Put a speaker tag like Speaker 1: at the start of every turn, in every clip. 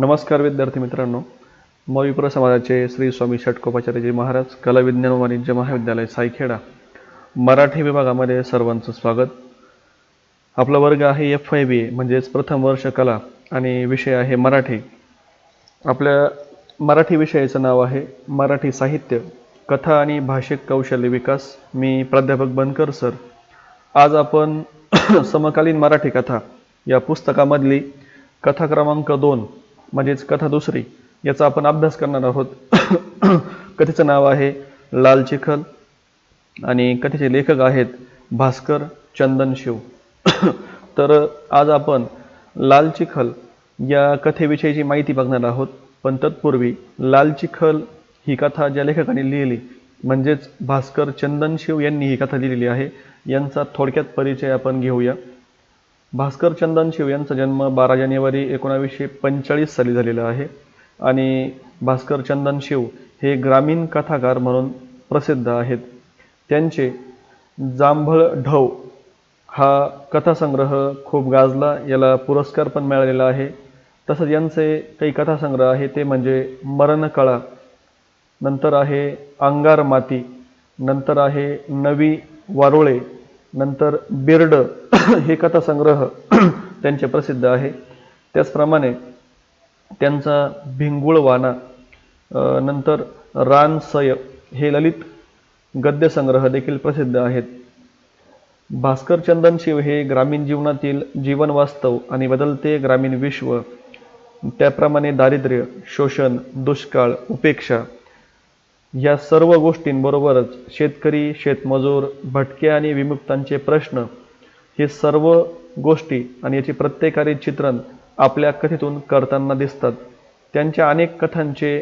Speaker 1: नमस्कार विद्यार्थी मित्रांनो. मविप्र समाजाचे श्री स्वामी षटकोपाचार्यजी महाराज कला विज्ञान व वाणिज्य महाविद्यालय सायखेडा मराठी विभागामध्ये सर्वांचं स्वागत. आपला वर्ग आहे एफ आय बी ए म्हणजेच प्रथम वर्ष कला आणि विषय आहे मराठी. आपल्या मराठी विषयाचं नाव आहे मराठी साहित्य कथा आणि भाषिक कौशल्य विकास. मी प्राध्यापक बनकर सर. आज आपण समकालीन मराठी कथा या पुस्तकामधली कथा क्रमांक दोन म्हणजेच कथा दुसरी याचा आपण अभ्यास करणार आहोत. कथेचं नाव आहे लाल चिखल आणि कथेचे लेखक आहेत भास्कर चंदन शिव. तर आज आपण लाल चिखल या कथेविषयीची माहिती बघणार आहोत. पण तत्पूर्वी लाल चिखल ही कथा ज्या लेखकाने लिहिली म्हणजेच भास्कर चंदन शिव यांनी ही कथा लिहिलेली आहे. यांचा थोडक्यात परिचय आपण घेऊया. भास्कर चंदन शिव यांचा जन्म बारा जानेवारी एकोणावीसशे पंचेचाळीस साली झालेला आहे. आणि भास्कर चंदन शिव हे ग्रामीण कथाकार म्हणून प्रसिद्ध आहेत. त्यांचे जांभळ ढव हा कथासंग्रह खूप गाजला याला पुरस्कार पण मिळालेला आहे. तसंच यांचे काही कथासंग्रह आहे ते म्हणजे मरणकळा नंतर आहे अंगार माती नंतर आहे नवी वारोळे नंतर बिर्ड हे कथासंग्रह त्यांचे प्रसिद्ध आहे. त्याचप्रमाणे त्यांचा भिंगुळवाना नंतर रानसय हे ललित गद्यसंग्रह देखील प्रसिद्ध आहेत. भास्कर चंदनशिव हे ग्रामीण जीवनातील जीवनवास्तव आणि बदलते ग्रामीण विश्व त्याप्रमाणे दारिद्र्य शोषण दुष्काळ उपेक्षा या सर्व गोष्टींबरोबरच शेतकरी शेतमजूर भटके आणि विमुक्तांचे प्रश्न हे सर्व गोष्टी आणि याचे प्रत्येकाचे चित्रण आपल्या कथेतून करताना दिसतात. त्यांच्या अनेक कथांचे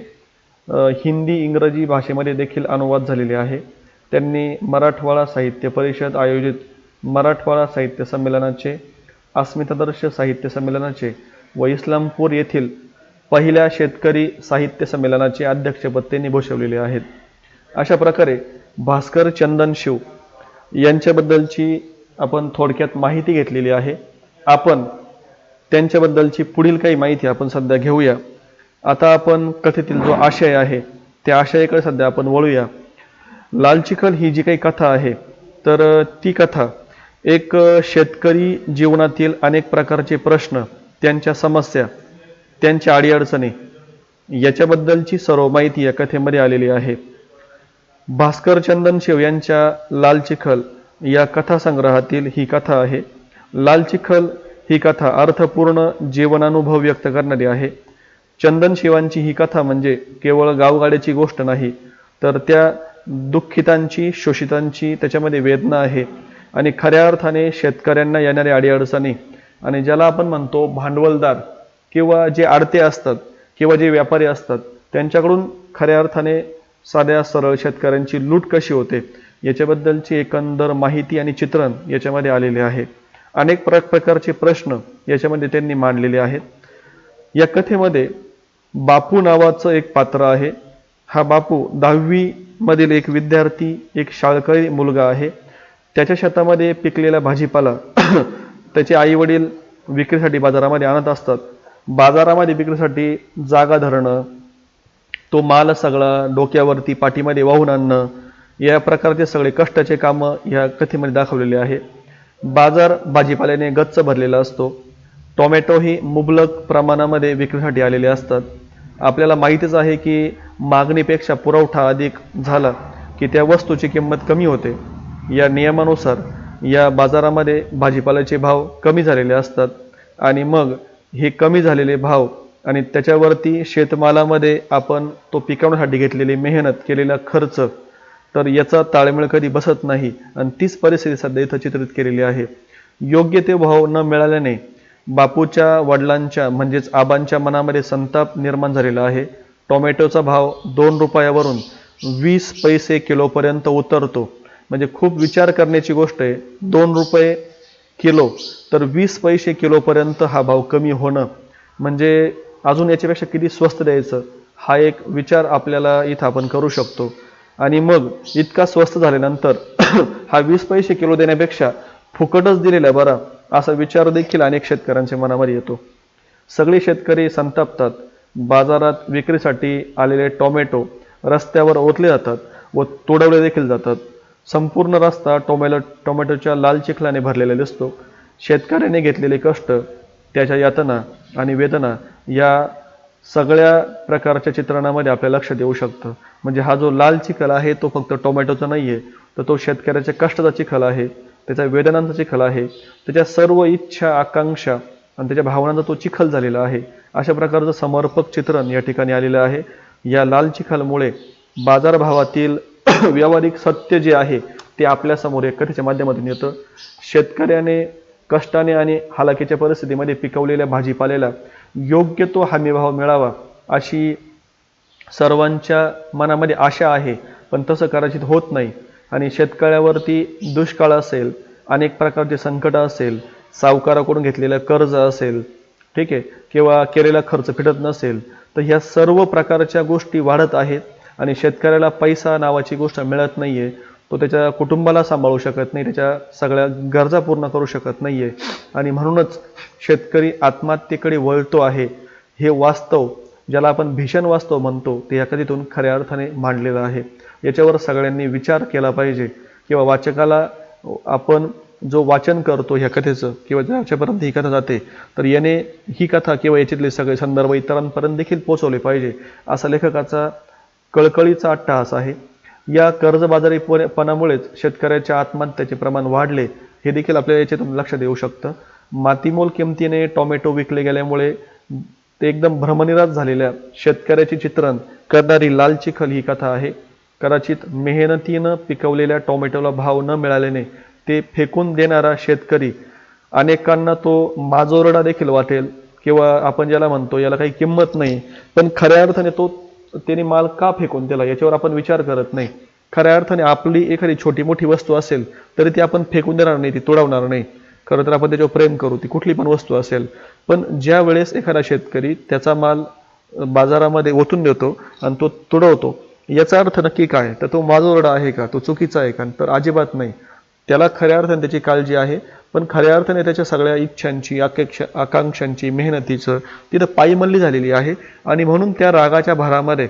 Speaker 1: हिंदी इंग्रजी भाषेमध्ये देखील अनुवाद झालेले आहे. त्यांनी मराठवाडा साहित्य परिषद आयोजित मराठवाडा साहित्य संमेलनाचे अस्मितादर्श साहित्य संमेलनाचे व इस्लामपूर येथील पहिल्या शेतकरी साहित्य संमेलनाचे अध्यक्षपद त्यांनी भूषवलेले आहेत. अशा प्रकारे भास्कर चंदन शिव यांच्याबद्दलची आपण थोडक्यात माहिती घेतलेली आहे. आपण त्यांच्याबद्दलची पुढील काही माहिती आपण सध्या घेऊया. आता आपण कथेतील जो आशय आहे त्या आशयाकडे सध्या आपण वळूया. लाल चिखल ही जी काही कथा आहे तर ती कथा एक शेतकरी जीवनातील अनेक प्रकारचे प्रश्न त्यांच्या समस्या त्यांच्या अडीअडचणी याच्याबद्दलची सर्व माहिती या कथेमध्ये आलेली आहे. भास्कर चंदन शिव यांच्या लाल चिखल या कथासंग्रहातील ही कथा आहे. लाल चिखल ही कथा अर्थपूर्ण जीवनानुभव व्यक्त करणारी आहे. चंदन शिवांची ही कथा म्हणजे केवळ गावगाड्याची गोष्ट नाही तर त्या दुःखितांची शोषितांची त्याच्यामध्ये वेदना आहे. आणि खऱ्या अर्थाने शेतकऱ्यांना येणाऱ्या अडीअडचणी आणि ज्याला आपण म्हणतो भांडवलदार किंवा जे आडते असतात किंवा जे व्यापारी असतात त्यांच्याकडून खऱ्या अर्थाने साध्या सरळ शेतकऱ्यांची लूट कशी होते? याच्याबद्दलची एकंदर माहिती आणि चित्रण याच्यामध्ये आलेले आहे. अनेक प्र प्रकारचे प्रश्न याच्यामध्ये त्यांनी मांडलेले आहेत. या कथेमध्ये बापू नावाचं एक पात्र आहे. हा बापू दहावी मधील एक विद्यार्थी एक शाळकरी मुलगा आहे. त्याच्या शेतामध्ये पिकलेला भाजीपाला त्याचे आई वडील विक्रीसाठी बाजारामध्ये आणत असतात. बाजारामध्ये विक्रीसाठी जागा धरणं तो माल सगळा डोक्यावरती पाठीमध्ये वाहून आणणं या प्रकारचे सगळे कष्टाचे कामं या कथेमध्ये दाखवलेले आहे. बाजार भाजीपाल्याने गच्च भरलेला असतो. टोमॅटो ही मुबलक प्रमाणामध्ये विक्रीसाठी आलेले असतात. आपल्याला माहितीच आहे की मागणीपेक्षा पुरवठा अधिक झाला की त्या वस्तूची किंमत कमी होते. या नियमानुसार या बाजारामध्ये भाजीपाल्याचे भाव कमी झालेले असतात आणि मग हे कमी झालेले भाव आणि त्याच्यावरती शेतमालामध्ये आपण तो पिकवण्यासाठी घेतलेली मेहनत केलेला खर्च तर याचा ताळमेळ कधी बसत नाही. आणि तीच परिस्थिती सध्या इथं चित्रित केलेली आहे. योग्य ते भाव न मिळाल्याने बापूच्या वडिलांच्या म्हणजेच आबांच्या मनामध्ये संताप निर्माण झालेला आहे. टोमॅटोचा भाव दोन रुपयावरून वीस पैसे किलोपर्यंत उतरतो. म्हणजे खूप विचार करण्याची गोष्ट आहे. दोन रुपये किलो तर वीस पैसे किलोपर्यंत हा भाव कमी होणं. म्हणजे अजून याच्यापेक्षा किती स्वस्त द्यायचं? हा एक विचार आपल्याला इथं आपण करू शकतो. आणि मग इतका स्वस्त झाल्यानंतर हा वीस पैसे किलो देण्यापेक्षा फुकटच दिलेला बरा असा विचार देखील अनेक शेतकऱ्यांच्या मनामध्ये येतो. सगळे शेतकरी संतापतात. बाजारात विक्रीसाठी आलेले टोमॅटो रस्त्यावर ओतले जातात व तोडवले देखील जातात. संपूर्ण रस्ता टोमॅटो टोमॅटोच्या लाल चिखलाने भरलेला दिसतो. शेतकऱ्याने घेतलेले कष्ट त्याच्या यातना आणि वेदना या सगळ्या प्रकारच्या चित्रणामध्ये आपल्या लक्ष देऊ शकतं. म्हणजे हा जो लाल चिखल आहे तो फक्त टोमॅटोचा नाही आहे तर तो शेतकऱ्याच्या कष्टाचा चिखल आहे त्याच्या वेदनांचा चिखल आहे त्याच्या सर्व इच्छा आकांक्षा आणि त्याच्या भावनांचा तो चिखल झालेला आहे. अशा प्रकारचं समर्पक चित्रण या ठिकाणी आलेलं आहे. या लाल चिखलमुळे बाजारभावातील व्यावहारिक सत्य जे आहे ते आपल्यासमोर एक कथेच्या माध्यमातून येतं. शेतकऱ्याने कष्टाने आणि हालाकीच्या परिस्थितीमध्ये पिकवलेल्या भाजीपाल्याला योग्य तो हमीभाव मिळावा अशी सर्वांच्या मनामध्ये आशा आहे पण तसं कदाचित होत नाही. आणि शेतकऱ्यावरती दुष्काळ असेल अनेक प्रकारचे संकट असेल सावकाराकडून घेतलेलं कर्ज असेल ठीक आहे किंवा केलेला खर्च फिटत नसेल तर ह्या सर्व प्रकारच्या गोष्टी वाढत आहेत आणि शेतकऱ्याला पैसा नावाची गोष्ट मिळत नाहीये. तो त्याच्या कुटुंबाला सांभाळू शकत नाही त्याच्या सगळ्या गरजा पूर्ण करू शकत नाही आहे आणि म्हणूनच शेतकरी आत्महत्येकडे वळतो आहे हे वास्तव ज्याला आपण भीषण वास्तव म्हणतो ते या कथेतून खऱ्या अर्थाने मांडलेलं आहे. याच्यावर सगळ्यांनी विचार केला पाहिजे किंवा वाचकाला आपण जो वाचन करतो ह्या कथेचं किंवा ज्याच्यापर्यंत ही कथा जाते तर याने ही कथा किंवा याच्यातले सगळे संदर्भ इतरांपर्यंत देखील पोचवले पाहिजे. असा लेखकाचा कळकळीचा अट्टहास आहे. या कर्जबाजारीपणामुळेच शेतकऱ्याच्या आत्महत्याचे प्रमाण वाढले हे देखील आपल्याला याच्यातून लक्षात येऊ शकतं. मातीमोल किमतीने टोमॅटो विकले गेल्यामुळे ते एकदम भ्रमनिराश झालेल्या शेतकऱ्याचे चित्रण करणारी लालचिखल ही कथा आहे. कदाचित मेहनतीनं पिकवलेल्या टोमॅटोला भाव न मिळाल्याने ते फेकून देणारा शेतकरी अनेकांना तो माजोरडा देखील वाटेल किंवा आपण ज्याला म्हणतो याला काही किंमत नाही पण खऱ्या अर्थाने तो त्याने माल का फेकून दिला याच्यावर आपण विचार करत नाही. खऱ्या अर्थाने आपली एखादी छोटी मोठी वस्तू असेल तरी ती आपण फेकून देणार नाही ती तोडवणार नाही. खरं तर आपण त्याच्यावर प्रेम करू ती कुठली पण वस्तू असेल. पण ज्या वेळेस एखादा शेतकरी त्याचा माल बाजारामध्ये ओतून देतो आणि तो तुडवतो याचा अर्थ नक्की काय? तर तो माजोरडा आहे का? तो चुकीचा आहे का? तर अजिबात नाही. त्याला खऱ्या अर्थाने त्याची काळजी आहे. पण खऱ्या अर्थाने त्याच्या सगळ्या इच्छांची आकेक्षा आकांक्षांची मेहनतीचं तिथं पायमल्ली झालेली आहे. आणि म्हणून त्या रागाच्या भरामध्ये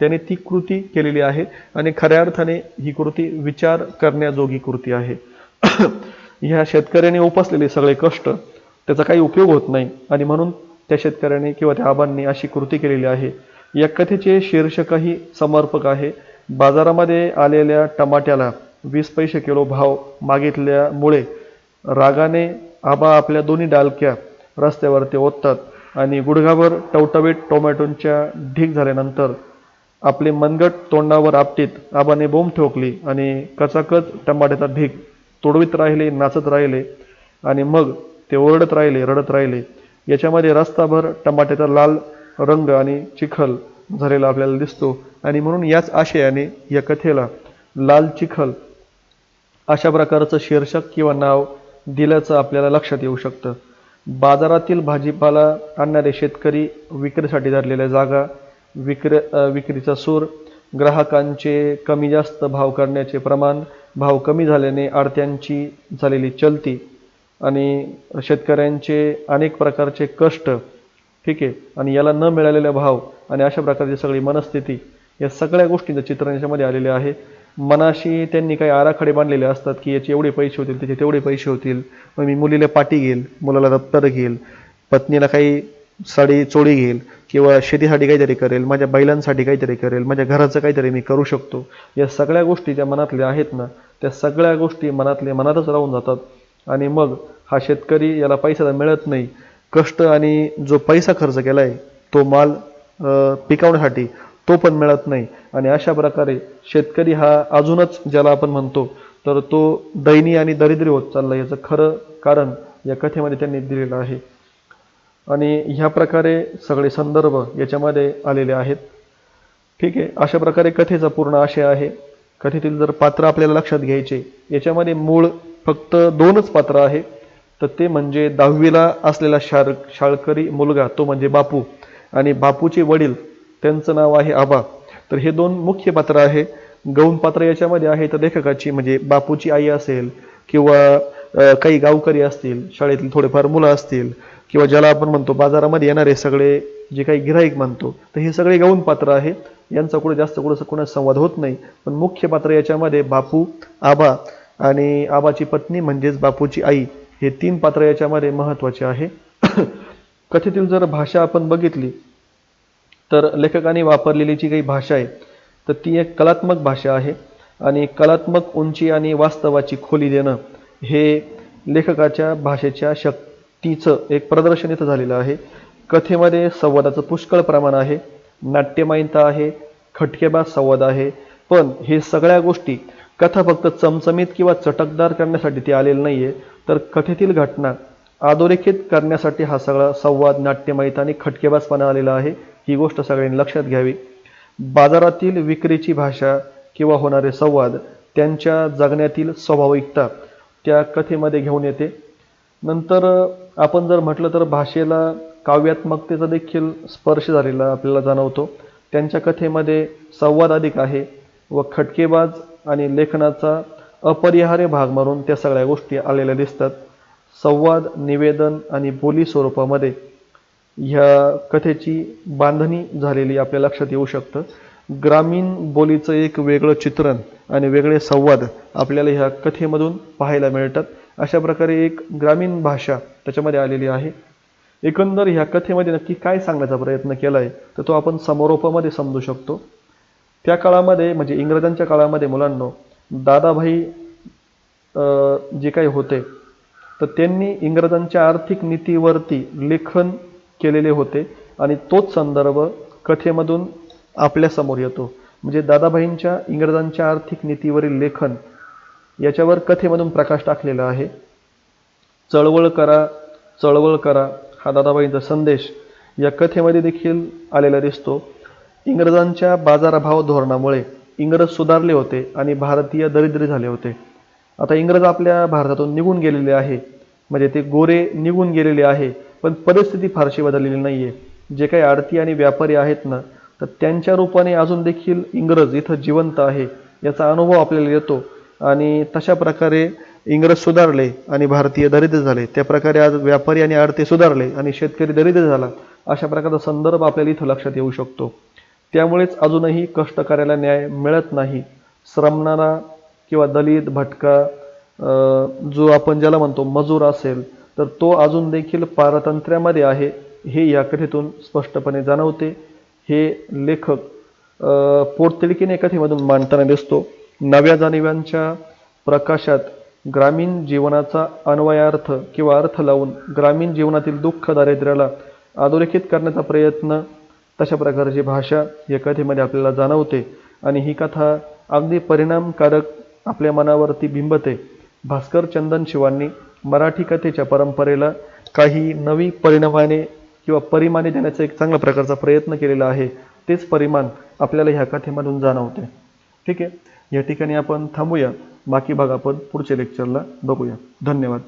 Speaker 1: त्याने ती कृती केलेली आहे. आणि खऱ्या अर्थाने ही कृती विचार करण्याजोगी कृती आहे. ह्या शेतकऱ्याने उपसलेले सगळे कष्ट त्याचा काही उपयोग होत नाही. आणि म्हणून त्या शेतकऱ्याने किंवा त्या आबांनी अशी कृती केलेली आहे. या कथेचे शीर्षकही समर्पक आहे. बाजारामध्ये आलेल्या टमाट्याला वीस पैसे किलो भाव मागितल्यामुळे रागाने आबा आपल्या दोन्ही डालक्या रस्त्यावरती ओततात आणि गुडघाभर टवटवीत टोमॅटोंच्या ढीक झाल्यानंतर आपले मनगट तोंडावर आपटीत आबाने बोंब ठोकली आणि कचाकच टमाट्याचा ढीक तोडवीत राहिले नाचत राहिले आणि मग ते ओरडत राहिले रडत राहिले. याच्यामध्ये रस्ताभर टमाट्याचा लाल रंग आणि चिखल झालेला आपल्याला दिसतो आणि म्हणून याच आशयाने या कथेला लाल चिखल अशा प्रकारचं शीर्षक किंवा नाव दिल्याचं आपल्याला लक्षात येऊ शकतं. बाजारातील भाजीपाला आणणारे शेतकरी विक्रीसाठी धरलेल्या जागा विक्र विक्रीचा सूर ग्राहकांचे कमी जास्त भाव करण्याचे प्रमाण भाव कमी झाल्याने आडत्यांची झालेली चलती आणि शेतकऱ्यांचे अनेक प्रकारचे कष्ट ठीक आहे आणि याला न मिळालेला भाव आणि अशा प्रकारची सगळी मनस्थिती या सगळ्या गोष्टींचं चित्रण याच्यामध्ये आलेले आहे. मनाशी त्यांनी काही आराखडे बांधलेले असतात की याचे एवढे पैसे होतील त्याचे तेवढे पैसे होतील. मग मी मुलीला पाटी घेईल मुलाला दप्तर घेईल पत्नीला काही साडी चोळी घेईल किंवा शेतीसाठी काहीतरी करेल माझ्या बैलांसाठी काहीतरी करेल माझ्या घराचं काहीतरी मी करू शकतो. या सगळ्या गोष्टी ज्या मनातल्या आहेत ना त्या सगळ्या गोष्टी मनातल्या मनातच राहून जातात. आणि मग हा शेतकरी याला पैसा तर मिळत नाही. कष्ट आणि जो पैसा खर्च केला आहे तो माल पिकवण्यासाठी तो पण मिळत नाही. आणि अशा प्रकारे शेतकरी हा अजूनच ज्याला आपण म्हणतो तर तो दैनी आणि दरिद्री होत चालला याचं खरं कारण या कथेमध्ये त्यांनी दिलेलं आहे. आणि ह्या प्रकारे सगळे संदर्भ याच्यामध्ये आलेले आहेत. ठीक आहे अशा प्रकारे कथेचा पूर्ण आशय आहे. कथेतील जर पात्र आपल्याला लक्षात घ्यायचे याच्यामध्ये मूळ फक्त दोनच पात्र आहे. तर ते म्हणजे दहावीला असलेला शार शाळकरी मुलगा तो म्हणजे बापू. आणि बापूचे वडील त्यांचं नाव आहे आबा. तर हे दोन मुख्य पात्र आहे. गौण पात्र याच्यामध्ये आहे तर लेखकाची म्हणजे बापूची आई असेल किंवा काही गावकरी असतील शाळेतील थोडेफार मुलं असतील किंवा ज्याला आपण म्हणतो बाजारामध्ये येणारे सगळे जे काही गिराईक म्हणतो तर हे सगळे गौण पात्र आहे यांचा कुठे जास्त कुठं कोणाचा संवाद होत नाही. पण मुख्य पात्र याच्यामध्ये बापू आबा आणि आबाची पत्नी म्हणजेच बापूची आई हे तीन पात्र याच्यामध्ये महत्त्वाचे आहे. कथेतील जर भाषा आपण बघितली तर लेखकाने वापरलेली जी काही भाषा आहे तर ती एक कलात्मक भाषा आहे. आणि कलात्मक उंची आणि वास्तवाची खोली देणं हे लेखकाच्या भाषेच्या शक्तीचं एक प्रदर्शन इथं झालेलं आहे. कथेमध्ये संवादाचं पुष्कळ प्रमाण आहे. नाट्यमयता आहे. खटकेबाज संवाद आहे. पण हे सगळ्या गोष्टी कथा फक्त चमचमीत किंवा चटकदार करण्यासाठी ती आलेली नाहीये. तर कथेतील घटना अधोरेखित करण्यासाठी हा सगळा संवाद नाट्यमयता आणि खटकेबाजपणा आलेला आहे. ही गोष्ट सगळ्यांनी लक्षात घ्यावी. बाजारातील विक्रीची भाषा किंवा होणारे संवाद त्यांच्या जगण्यातील स्वाभाविकता त्या कथेमध्ये घेऊन येते. नंतर आपण जर म्हटलं तर भाषेला काव्यात्मकतेचा देखील स्पर्श झालेला आपल्याला जाणवतो. त्यांच्या कथेमध्ये संवाद अधिक आहे व खटकेबाज आणि लेखनाचा अपरिहार्य भाग म्हणून त्या सगळ्या गोष्टी आलेल्या दिसतात. संवाद निवेदन आणि बोली स्वरूपामध्ये ह्या कथेची बांधणी झालेली आपल्या लक्षात येऊ शकतं. ग्रामीण बोलीचं एक वेगळं चित्रण आणि वेगळे संवाद आपल्याला ह्या कथेमधून पाहायला मिळतात. अशा प्रकारे एक ग्रामीण भाषा त्याच्यामध्ये आलेली आहे. एकंदर ह्या कथेमध्ये नक्की काय सांगण्याचा प्रयत्न केला आहे तर तो आपण समारोपामध्ये समजू शकतो. त्या काळामध्ये म्हणजे इंग्रजांच्या काळामध्ये मुलांनो दादाभाई जे काही होते तर त्यांनी इंग्रजांच्या आर्थिक नीतीवरती लेखन केलेले होते आणि तोच संदर्भ कथेमधून आपल्यासमोर येतो. म्हणजे दादाभाईंच्या इंग्रजांच्या आर्थिक नीतीवरील लेखन याच्यावर कथेमधून प्रकाश टाकलेला आहे. चळवळ करा चळवळ करा हा दादाबाईंचा संदेश या कथेमध्ये देखील आलेला दिसतो. इंग्रजांच्या बाजारभाव धोरणामुळे इंग्रज सुधारले होते आणि भारतीय दरिद्री झाले होते. आता इंग्रज आपल्या भारतातून निघून गेलेले आहे. म्हणजे ते गोरे निघून गेलेले आहे. पण परिस्थिती फारशी बदललेली नाही आहे जे काही आडती आणि व्यापारी आहेत ना तर त्यांच्या रूपाने अजून देखील इंग्रज इथं जिवंत आहे याचा अनुभव आपल्याला येतो. आणि तशा प्रकारे इंग्रज सुधारले आणि भारतीय दरिद्र झाले. त्या प्रकारे आज व्यापारी आणि आडते सुधारले आणि शेतकरी दरिद्र झाला. अशा प्रकारचा संदर्भ आपल्याला इथं लक्षात येऊ शकतो. त्यामुळेच अजूनही कष्टकऱ्याला न्याय मिळत नाही. श्रमणारा किंवा दलित भटका जो आपण ज्याला म्हणतो मजूर असेल तर तो अजून देखील पारतंत्र्यामध्ये आहे हे या कथेतून स्पष्टपणे जाणवते. हे लेखक अं, पोटतिडकीने कथेमधून मांडताना दिसतो. नव्या जाणिव्यांच्या प्रकाशात ग्रामीण जीवनाचा अन्वयार्थ किंवा अर्थ लावून ग्रामीण जीवनातील दुःख दारिद्र्याला अधोरेखित करण्याचा प्रयत्न तशा प्रकारची भाषा या कथेमध्ये आपल्याला जाणवते. आणि ही कथा अगदी परिणामकारक आपल्या मनावरती बिंबते. भास्कर चंदन शिवांनी मराठी कथेच्या परंपरेला काही नवी परिणामाने किंवा परिमाणे देण्याचा एक चांगल्या प्रकारचा प्रयत्न केलेला आहे तेच परिमाण आपल्याला ह्या कथेमधून जाणवते. ठीक आहे? या ठिकाणी आपण थांबूया. बाकी भाग आपण पुढच्या लेक्चरला बघूया. धन्यवाद.